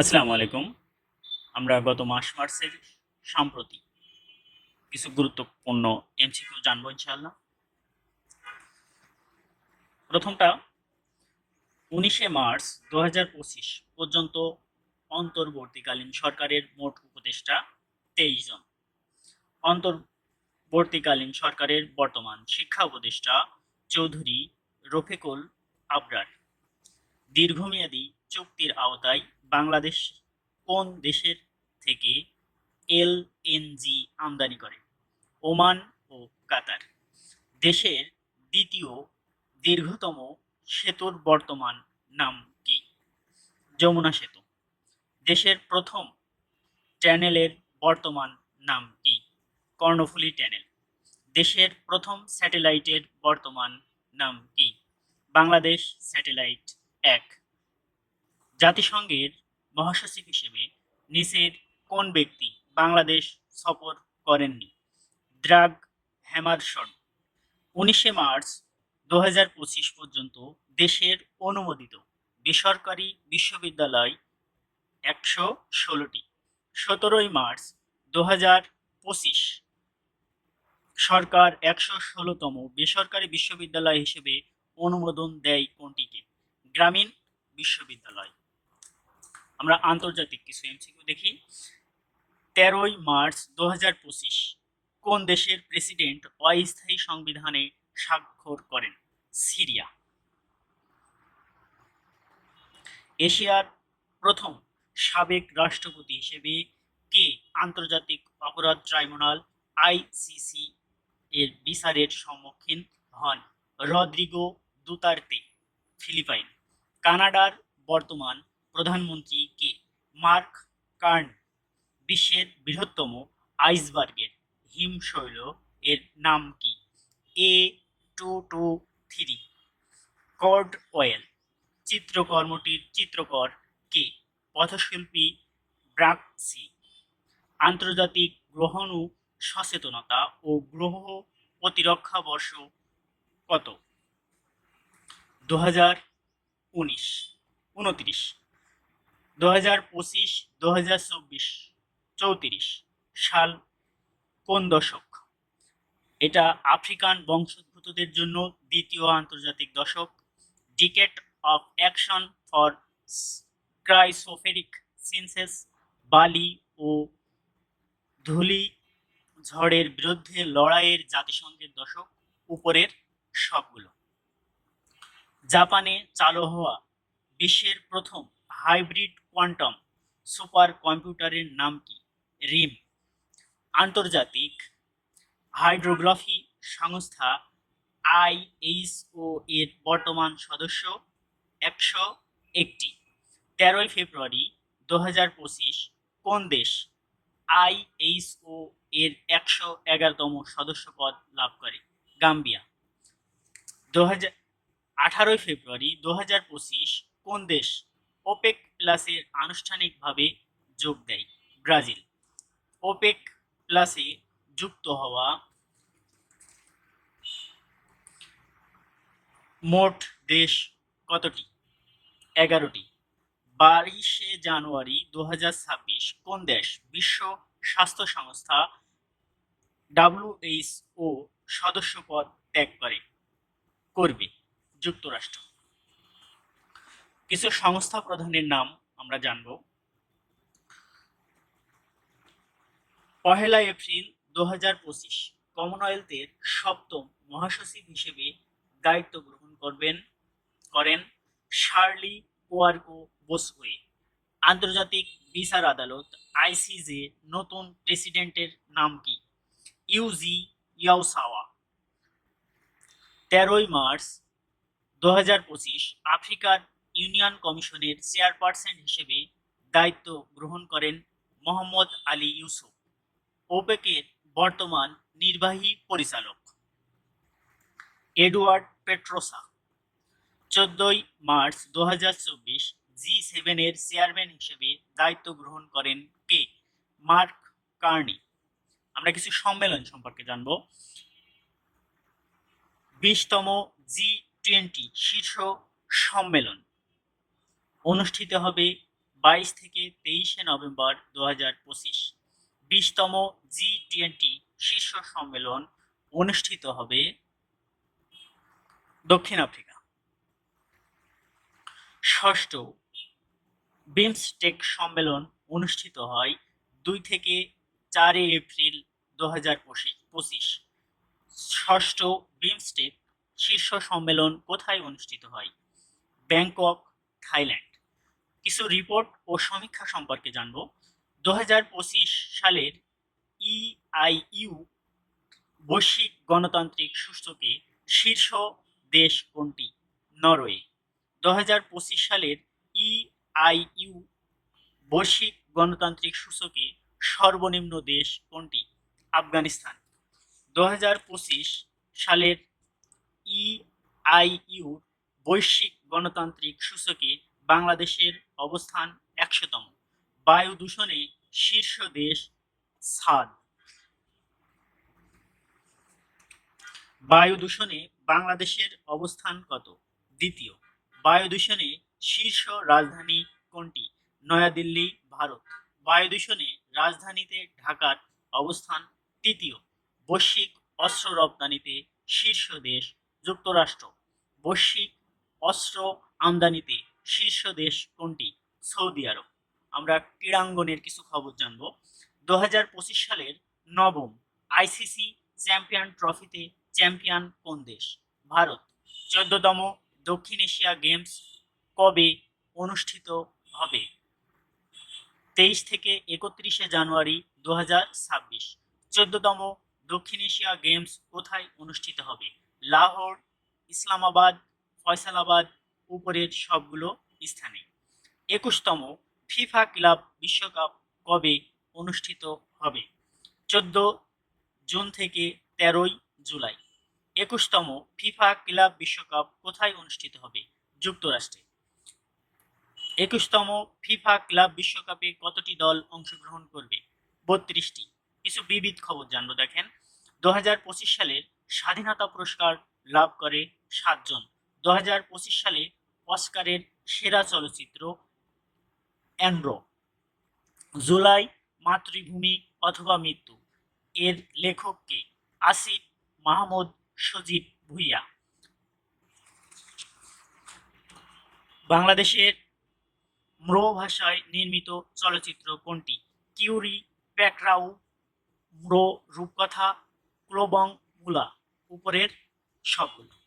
আসসালামু আলাইকুম। আমরা গত মাস মার্চের সাম্প্রতি কিছু গুরুত্বপূর্ণ এমসিকিউ জানব ইনশাআল্লাহ। প্রথমটা, উনিশে মার্চ দু পর্যন্ত অন্তর্বর্তীকালীন সরকারের মোট উপদেষ্টা তেইশ জন। অন্তর্বর্তীকালীন সরকারের বর্তমান শিক্ষা উপদেষ্টা চৌধুরী রফিকুল আবরার। দীর্ঘমেয়াদী চুক্তির আওতায় বাংলাদেশ কোন দেশের থেকে এল এলএনজি আমদানি করে? ওমান ও কাতার। দেশের দ্বিতীয় দীর্ঘতম সেতুর বর্তমান নাম কি? যমুনা সেতু। দেশের প্রথম ট্যানেলের বর্তমান নাম কি? কর্ণফুলী ট্যানেল দেশের প্রথম স্যাটেলাইটের বর্তমান নাম কি? বাংলাদেশ স্যাটেলাইট এক। জাতিসংঘের মহাসচিব হিসেবে নিচের কোন ব্যক্তি বাংলাদেশ সফর করেননি? দ্রাগ হ্যামারসন। উনিশে মার্চ দু পর্যন্ত দেশের অনুমোদিত বেসরকারি বিশ্ববিদ্যালয় একশো ষোলোটি। সতেরোই মার্চ দু পঁচিশ সরকার একশো ষোলোতম বেসরকারি বিশ্ববিদ্যালয় হিসেবে অনুমোদন দেয় কোনটিকে? গ্রামীণ বিশ্ববিদ্যালয়। আমরা আন্তর্জাতিক কিছু এমসিকিউ দেখি। তেরোই মার্চ দু কোন দেশের প্রেসিডেন্ট অস্থায়ী সংবিধানে স্বাক্ষর করেন? সিরিয়া। এশিয়ার প্রথম সাবেক রাষ্ট্রপতি হিসেবে কে আন্তর্জাতিক অপরাধ ট্রাইব্যুনাল আইসিসি এর বিচারের সম্মুখীন হন? Rodrigo Duterte, Philippines. কানাডার বর্তমান প্রধানমন্ত্রী কে? মার্ক কার্ন, বিশ্বের বৃহত্তম আইসবার্গের হিমশৈল এর নাম কি? এ টু টু থ্রি, কর্ড অয়েল চিত্রকর্মটির চিত্রকর কে? পথশিল্পী ব্রাক্সি আন্তর্জাতিক গ্রহণু সচেতনতা ও গ্রহ প্রতিরক্ষা বর্ষ কত? দু হাজার উনিশ, উনত্রিশ। দু হাজার পঁচিশ দু হাজার চব্বিশ, চৌত্রিশ সাল কোন দশক? এটা আফ্রিকান বংশোদ্ভূতদের জন্য দ্বিতীয় আন্তর্জাতিক দশক। Decade of action for cryospheric sciences বালি ও ধুলি ঝড়ের বিরুদ্ধে লড়াইয়ের জাতিসংঘের দশক, উপরের সবগুলো। জাপানে চালু হওয়া বিশ্বের প্রথম হাইব্রিড কোয়ান্টাম সুপার কম্পিউটারের নাম কি? রিম। আন্তর্জাতিক হাইড্রোগ্রাফি সংস্থা আইএইচও এর বর্তমান সদস্য একশো একটি। তেরোই ফেব্রুয়ারি দু হাজার পঁচিশ কোন দেশ? আইএইচও এর একশো এগারোতম সদস্য পদ লাভ করে। গাম্বিয়া। দু হাজার আঠারোই ফেব্রুয়ারি দু হাজার পঁচিশ কোন দেশ? ওপেক প্লাসের আনুষ্ঠানিকভাবে যোগ দেয় ব্রাজিল। ওপেক প্লাসে যুক্ত হওয়া মোট দেশ কতটি? এগারোটি। বাইশে জানুয়ারি দু হাজার ছাব্বিশ কোন দেশ? বিশ্ব স্বাস্থ্য সংস্থা ডাব্লিউএইচও সদস্যপদ ত্যাগ করে, করবে। যুক্তরাষ্ট্র। কিছু সংস্থা প্রধানের নাম আমরা জানব। পহেলা এপ্রিল দু হাজার পঁচিশ কমনওয়েলথের সপ্তম মহাসচিব হিসেবে দায়িত্ব গ্রহণ করবেন, করেন শার্লি কোয়ার্কো বোসওয়ে, আন্তর্জাতিক বিচার আদালত, আইসিজে নতুন প্রেসিডেন্টের নাম কি? ইউজি ইয়াওসাওয়া। তেরোই মার্চ দু হাজার পঁচিশ আফ্রিকার ইউনিয়ন কমিশনের চেয়ারপারসন হিসেবে দায়িত্ব গ্রহণ করেন মোহাম্মদ আলী ইউসুফ ওপেকের বর্তমান নির্বাহী পরিচালক। এডওয়ার্ড পেট্রোসা, চোদ্দই মার্চ দু হাজার চব্বিশ জি সেভেনের চেয়ারম্যান হিসেবে দায়িত্ব গ্রহণ করেন কে? Mark Carney. আমরা কিছু সম্মেলন সম্পর্কে জানব। বিশতম জি টোয়েন্টি শীর্ষ সম্মেলন। অনুষ্ঠিত হবে বাইশ থেকে তেইশে নভেম্বর দু হাজার পঁচিশ। বিশতম জি টোয়েন্টি শীর্ষ সম্মেলন অনুষ্ঠিত হবে দক্ষিণ আফ্রিকা। ষষ্ঠ বিমস্টেক সম্মেলন অনুষ্ঠিত হয় দুই থেকে চারই এপ্রিল দু হাজার পঁচিশ। ষষ্ঠ বিমস্টেক শীর্ষ সম্মেলন কোথায় অনুষ্ঠিত হয়? Bangkok, Thailand. কিছু রিপোর্ট ও সমীক্ষা সম্পর্কে জানব। দু হাজার পঁচিশ সালের E ইআইইউ বৈশ্বিক গণতান্ত্রিক সূচকে শীর্ষ দেশ কোনটি? নরওয়ে। দু হাজার পঁচিশ সালের E ইআইইউ বৈশ্বিক গণতান্ত্রিক সূচকে সর্বনিম্ন দেশ কোনটি? আফগানিস্তান। দু হাজার পঁচিশ সালের E ইআইইউ বৈশ্বিক গণতান্ত্রিক সূচকে বাংলাদেশের অবস্থান একশোতম। বায়ু দূষণে শীর্ষ দেশ সাদ। বায়ু দূষণে বাংলাদেশের অবস্থান কত? দ্বিতীয়, বায়ু দূষণে শীর্ষ রাজধানী কোনটি? নয়াদিল্লি, ভারত। বায়ু দূষণে রাজধানীতে ঢাকার অবস্থান তৃতীয়, বৈশ্বিক অস্ত্র রপ্তানিতে শীর্ষ দেশ যুক্তরাষ্ট্র। বৈশ্বিক অস্ত্র আমদানিতে শীর্ষ দেশ কোনটি? সৌদি আরব। আমরা ক্রীড়াঙ্গনের কিছু খবর জানব। দু হাজার পঁচিশ সালের নবম আইসিসি চ্যাম্পিয়ন ট্রফিতে চ্যাম্পিয়ন কোন দেশ? ভারত। চোদ্দতম দক্ষিণ এশিয়া গেমস কবে অনুষ্ঠিত হবে? তেইশ থেকে একত্রিশে জানুয়ারি দু হাজার ছাব্বিশ। চোদ্দতম দক্ষিণ এশিয়া গেমস কোথায় অনুষ্ঠিত হবে? লাহোর, ইসলামাবাদ, ফয়সালাবাদ উপরের সবগুলো স্থানে। একুশতম ফিফা ক্লাব বিশ্বকাপ কবে অনুষ্ঠিত হবে? চোদ্দ জুন থেকে তেরোই জুলাই। একুশতম ফিফা ক্লাব বিশ্বকাপ কোথায় অনুষ্ঠিত হবে? যুক্তরাষ্ট্রে। একুশতম ফিফা ক্লাব বিশ্বকাপে কতটি দল অংশগ্রহণ করবে? বত্রিশটি। কিছু বিবিধ খবর জানব, দেখেন। দু হাজার পঁচিশ সালের স্বাধীনতা পুরস্কার লাভ করে সাতজন। দু হাজার পঁচিশ সালে অস্কারের সেরা চলচ্চিত্র অ্যান্ড্রো জুলাই, মাতৃভূমি অথবা মৃত্যু। এর লেখককে আসিফ মাহমুদ সজীব ভুইয়া। বাংলাদেশের ম্রো ভাষায় নির্মিত চলচ্চিত্র কোনটি? কিউরি, প্যাকরাউ, ম্রো, রূপকথা, ক্লোবং, মুলা। উপরের সবগুলো।